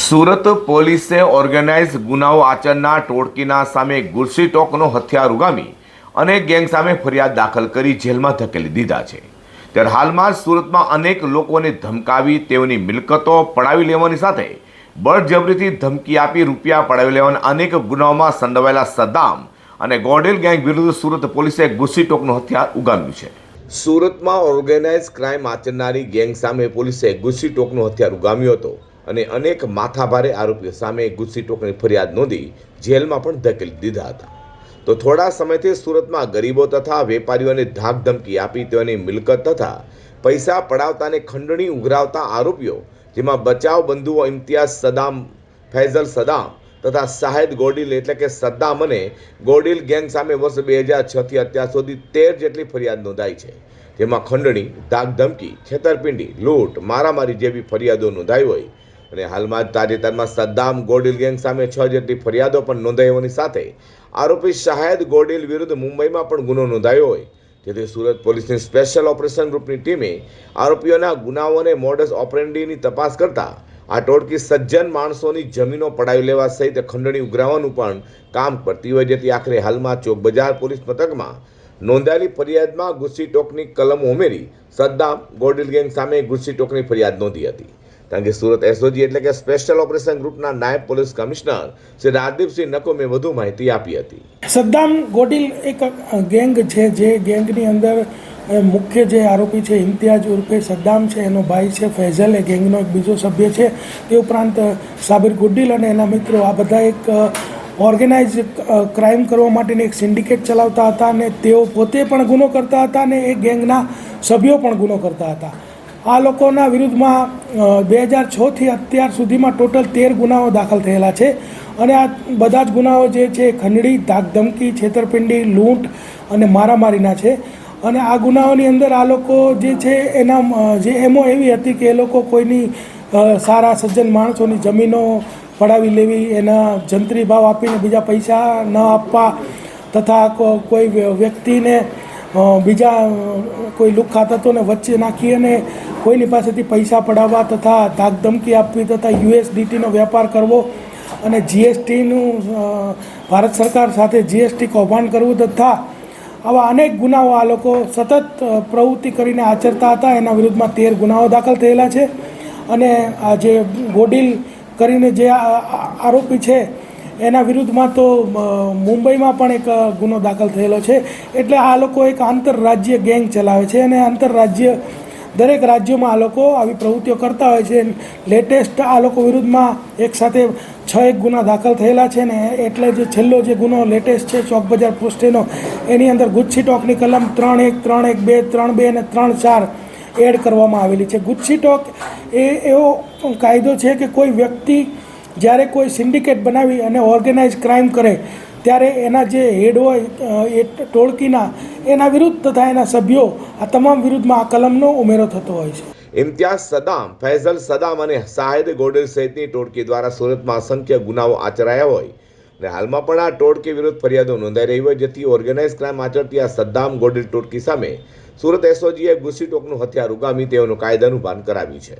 સુરત પોલીસે ઓર્ગેનાઇઝ ગુનાઓ આચરનાર ટોળકીના સામે ગુરસી ટોકનો હથિયાર ઉગામી અને ગેંગ સામે ફરિયાદ દાખલ કરી જેલમાં ધકેલી દીધા છે. ત્યારે હાલમાં સુરતમાં અનેક લોકોને ધમકાવી તેઓની મિલકતો પડાવી લેવાની સાથે બળજબરીથી ધમકી આપી રૂપિયા પડાવી લેવાના અનેક ગુનાઓમાં સંડોવાયેલા સદ્દામ અને ગોડેલ ગેંગ વિરુદ્ધ સુરત પોલીસે ગુસ્સી ટોકનું હથિયાર ઉગામ્યું છે. સુરતમાં ઓર્ગેનાઇઝ ક્રાઇમ આચરનારી ગેંગ સામે પોલીસે ગુસ્સી ટોકનું હથિયાર ઉગામ્યું હતો. અને અનેક માથાભારે આરોપીઓ સામે ગુસ્સી ટોકની ફરિયાદ નોંધી જેલમાં પણ ધકેલી દીધા હતા. તો થોડા સમયથી સુરતમાં ગરીબો તથા વેપારીઓને ધાક ધમકી આપી તેઓની મિલકત તથા પૈસા પડાવતાને ખંડણી ઉઘરાવતા આરોપીઓ, જેમાં બચાવ બંધુઓ ઇમ્તિયાઝ સદામ, ફૈઝલ સદામ તથા શાહેદ ગોડિલ એટલે કે સદ્દામ અને ગોડિલ ગેંગ સામે વર્ષ બે હજાર છથી અત્યાર સુધી તેર જેટલી ફરિયાદ નોંધાઈ છે. જેમાં ખંડણી ધાક ધમકી છેતરપિંડી, લૂંટ, મારામારી જેવી ફરિયાદો નોંધાઈ હોય અને હાલમાં જ તાજેતરમાં સદ્દામ ગોડિલ ગેંગ સામે છ જેટલી ફરિયાદો પણ નોંધાઈ સાથે આરોપી શાહેદ ગોડિલ વિરુદ્ધ મુંબઈમાં પણ ગુનો નોંધાયો હોય. જેથી સુરત પોલીસની સ્પેશિયલ ઓપરેશન ગ્રુપની ટીમે આરોપીઓના ગુનાઓને મોડસ ઓપરેન્ડીની તપાસ કરતા આ ટોળકી સજ્જન માણસોની જમીનો પડાવી લેવા સહિત ખંડણી ઉઘરાવવાનું પણ કામ કરતી હોય. જેથી આખરે હાલમાં ચોક બજાર પોલીસ મથકમાં નોંધાયેલી ફરિયાદમાં ગુસ્સી ટોકની કલમો ઉમેરી સદ્દામ ગોડિલ ગેંગ સામે ગુસ્સી ટોકની ફરિયાદ નોંધી હતી. કારણ કે સુરત એસઓજી એટલે કે સ્પેશિયલ ઓપરેશન ગ્રુપના નાયબ પોલીસ કમિશનર શ્રી રાજદીપસિંહ નકોમે વધુ માહિતી આપી હતી. સદ્દામ ગોડિલ એક ગેંગ છે જે ગેંગની અંદર મુખ્ય જે આરોપી છે ઇમ્તિયાજ ઉર્ફે સદ્દામ છે, એનો ભાઈ છે ફૈઝલ, એ ગેંગનો એક બીજો સભ્ય છે. તે ઉપરાંત સાબિર ગુડ્ડિલ અને એના મિત્રો આ બધા એક ઓર્ગેનાઇઝ ક્રાઇમ કરવા માટેની એક સિન્ડિકેટ ચલાવતા હતા અને તેઓ પોતે પણ ગુનો કરતા હતા અને એ ગેંગના સભ્યો પણ ગુનો કરતા હતા. આ લોકોના વિરુદ્ધમાં બે હજાર છથી અત્યાર સુધીમાં ટોટલ તેર ગુનાઓ દાખલ થયેલા છે. અને આ બધા જ ગુનાઓ જે છે, ખંડણી, ધાકધમકી, છેતરપિંડી, લૂંટ અને મારામારીના છે. અને આ ગુનાઓની અંદર આ લોકો જે છે, એના જે એમો એવી હતી કે એ લોકો કોઈની સારા સજ્જન માણસોની જમીનો પડાવી લેવી, એના જંત્રી ભાવ આપીને બીજા પૈસા ન આપવા, તથા કોઈ વ્ય- વ્યક્તિને બીજા કોઈ લુખ્ખા તત્વોને વચ્ચે નાખી અને કોઈની પાસેથી પૈસા પડાવવા તથા ધાકધમકી આપવી તથા યુએસડીટીનો વેપાર કરવો અને જીએસટીનું ભારત સરકાર સાથે જીએસટી કૌભાંડ કરવું તથા આવા અનેક ગુનાઓ આ લોકો સતત પ્રવૃત્તિ કરીને આચરતા હતા. એના વિરુદ્ધમાં તેર ગુનાઓ દાખલ થયેલા છે. અને આ જે ગોડિલ કરીને જે આરોપી છે એના વિરુદ્ધમાં તો મુંબઈમાં પણ એક ગુનો દાખલ થયેલો છે. એટલે આ લોકો એક આંતરરાજ્ય ગેંગ ચલાવે છે અને આંતરરાજ્ય, દરેક રાજ્યોમાં આ લોકો આવી પ્રવૃત્તિઓ કરતા હોય છે. લેટેસ્ટ આ લોકો વિરુદ્ધમાં એક સાથે છ એક ગુના દાખલ થયેલા છે ને એટલે જે છેલ્લો જે ગુનો લેટેસ્ટ છે, ચોક બજાર પોસ્ટેનો, એની અંદર ગુચ્છી ટોકની કલમ ત્રણ એક ત્રણ એક બે, ત્રણ બે અને ત્રણ ચાર એડ કરવામાં આવેલી છે. ગુચ્છી ટોક એ એવો કાયદો છે કે કોઈ વ્યક્તિ જ્યારે કોઈ સિન્ડિકેટ બનાવી અને ઓર્ગેનાઇઝ ક્રાઇમ કરે, ત્યારે એના જે હેડ હોય એ ટોળકીના, એના વિરુદ્ધ તથા એના સભ્યો આ તમામ વિરુદ્ધમાં આ કલમનો ઉમેરો થતો હોય છે. ઇમ્તિયાઝ સદામ, ફૈઝલ સદામ અને સાહેદ ગોડેલ સહિતની ટોળકી દ્વારા સુરતમાં અસંખ્ય ગુનાઓ આચરાયા હોય. અને હાલમાં પણ આ ટોળકી વિરુદ્ધ ફરિયાદો નોંધાઈ રહી હોય, જેથી ઓર્ગેનાઇઝ ક્રાઇમ આચરતી આ સદ્દામ ગોડેલ ટોળકી સામે સુરત એસઓજીએ ગુસ્સી ટોકનું હથિયાર ઉગામી તેઓનું કાયદાનું ભાન કરાવ્યું છે.